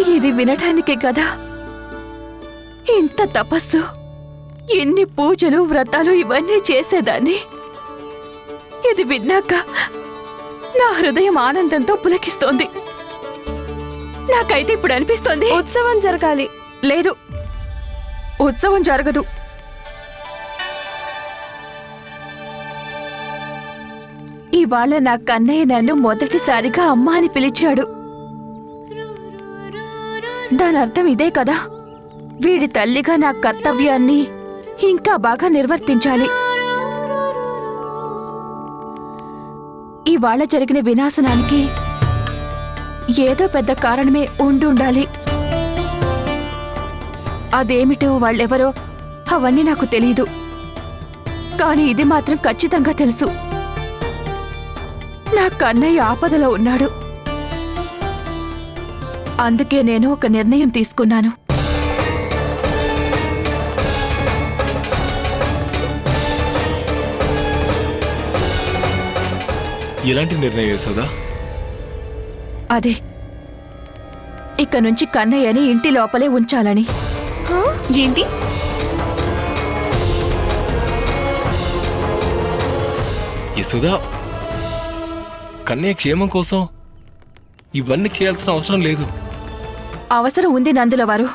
ఇది వినటానికే కదా? ఇంత తపస్సు ఎన్ని పూజలు వ్రతాలు ఇవన్నీ చేసేదాన్ని. ఇది విన్నాక నా హృదయం ఆనందంతో పులకిస్తోంది. నాకైతే ఇప్పుడు అనిపిస్తోంది. ఉత్సవం జరగాలి. లేదు. ఉత్సవం జరగదు. ఇవాళ నా కన్నయ్య నన్ను మొదటిసారిగా అమ్మ అని పిలిచాడు. దాని అర్థం ఇదే కదా? వీడి తల్లిగా నా కర్తవ్యాన్ని ఇంకా బాగా నిర్వర్తించాలి. ఇవాళ జరిగిన వినాశనానికి ఏదో పెద్ద కారణమే ఉండుండాలి. అదేమిటో వాళ్ళెవరో అవన్నీ నాకు తెలీదు. కానీ ఇది మాత్రం ఖచ్చితంగా తెలుసు. నా కన్నయ్య ఆపదలో ఉన్నాడు. అందుకే నేను ఒక నిర్ణయం తీసుకున్నాను. ఎలాంటి నిర్ణయం యశోదా అదే. ఇక నుంచి కన్నయ్యని ఇంటి లోపలే ఉంచాలని? ఏంటి? యశోదా కన్నయ్య క్షేమం కోసం ఇవన్నీ చేయాల్సిన అవసరం లేదు. అవసరం ఉంది నందుల వారు